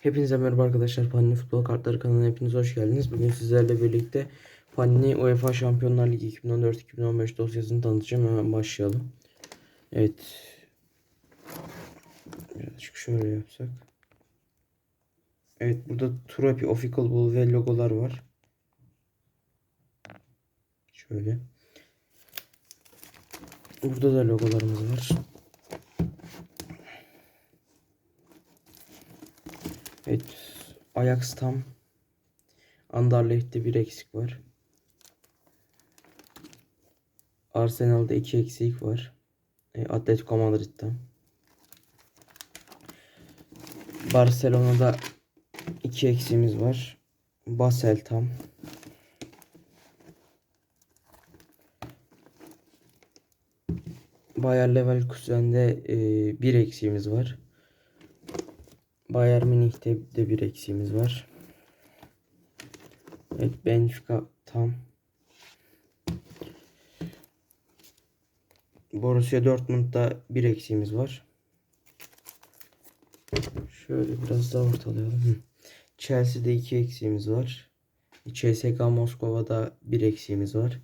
Hepinize merhaba arkadaşlar. Panini Futbol Kartları kanalına hepiniz hoş geldiniz. Bugün sizlerle birlikte Panini UEFA Şampiyonlar Ligi 2014-2015 dosyasını tanıtacağım. Hemen başlayalım. Evet. Birazcık şöyle yapsak. Evet burada Trophy, Official Bull ve logolar var. Şöyle. Burada da logolarımız var. Evet. Ajax tam. Anderlecht'te bir eksik var. Arsenal'da iki eksik var. E, Atletico Madrid'den. Barcelona'da iki eksiğimiz var. Basel tam. Bayer Leverkusen'de e, bir eksiğimiz var. Bayern Münih'te de bir eksiğimiz var. Evet Benfica tam. Borussia Dortmund'da bir eksiğimiz var. Şöyle biraz daha ortalayalım. Chelsea'de iki eksiğimiz var. CSKA Moskova'da bir eksiğimiz var.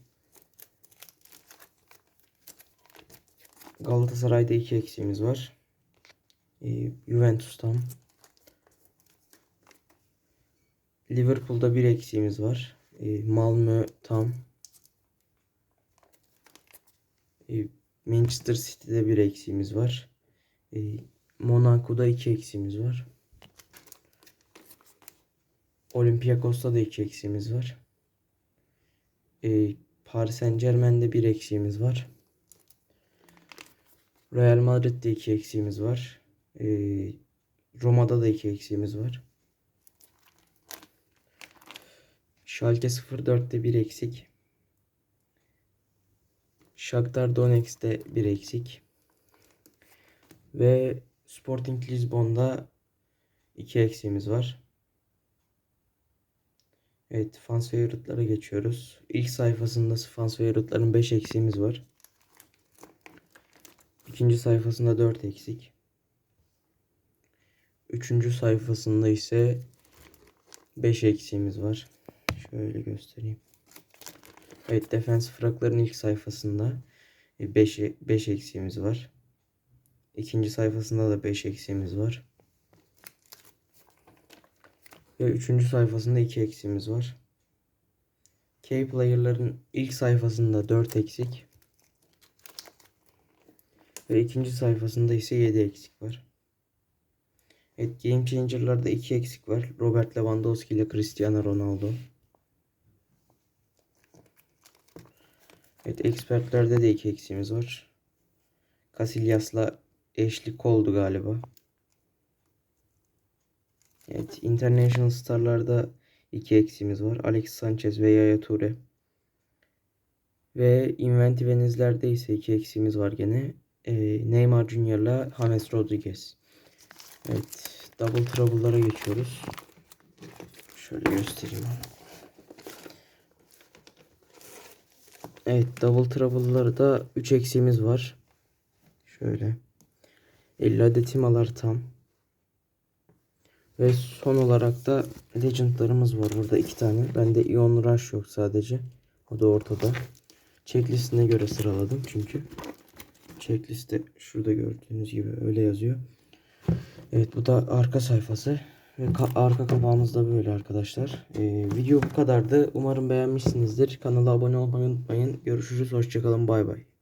Galatasaray'da iki eksiğimiz var. Ee, Juventus'tan. Liverpool'da bir eksiğimiz var. Ee, Malmö tam. Ee, Manchester City'de bir eksiğimiz var. Ee, Monaco'da iki eksiğimiz var. Olympiakos'ta da iki eksiğimiz var. Ee, Paris Saint Germain'de bir eksiğimiz var. Real Madrid'de iki eksiğimiz var. Ee, Roma'da da iki eksiğimiz var. Schalke 04'te bir eksik. Shakhtar Donetsk'te bir eksik. Ve Sporting Lisbon'da iki eksiğimiz var. Evet, fans favoritlara geçiyoruz. İlk sayfasında fans favoritlerin 5 eksiğimiz var. İkinci sayfasında 4 eksik. Üçüncü sayfasında ise 5 eksiğimiz var. Şöyle göstereyim. Evet defans frakların ilk sayfasında 5 5 eksiğimiz var. İkinci sayfasında da 5 eksiğimiz var. Ve üçüncü sayfasında 2 eksiğimiz var. K-Player'ların ilk sayfasında 4 eksik. Ve ikinci sayfasında ise 7 eksik var. Evet Game Changer'larda 2 eksik var. Robert Lewandowski ile Cristiano Ronaldo. Evet Expert'lerde de 2 eksiğimiz var. Casillas'la Ashley Cole'du galiba. Evet International Star'larda 2 eksiğimiz var. Alex Sanchez ve Yaya Toure. Ve Inventiveniz'lerde ise 2 eksiğimiz var gene. Ee, Neymar Junior'la James Rodriguez. Evet. Double Trouble'lara geçiyoruz. Şöyle göstereyim. Evet. Double Trouble'larda 3 eksiğimiz var. Şöyle. 50 adet imalar tam. Ve son olarak da Legend'larımız var. Burada iki tane. Bende Ion Rush yok sadece. O da ortada. Checklistine göre sıraladım çünkü. Checkliste şurada gördüğünüz gibi öyle yazıyor. Evet bu da arka sayfası. Ve ka arka kapağımız da böyle arkadaşlar. Ee, video bu kadardı. Umarım beğenmişsinizdir. Kanala abone olmayı unutmayın. Görüşürüz. Hoşçakalın. Bay bay.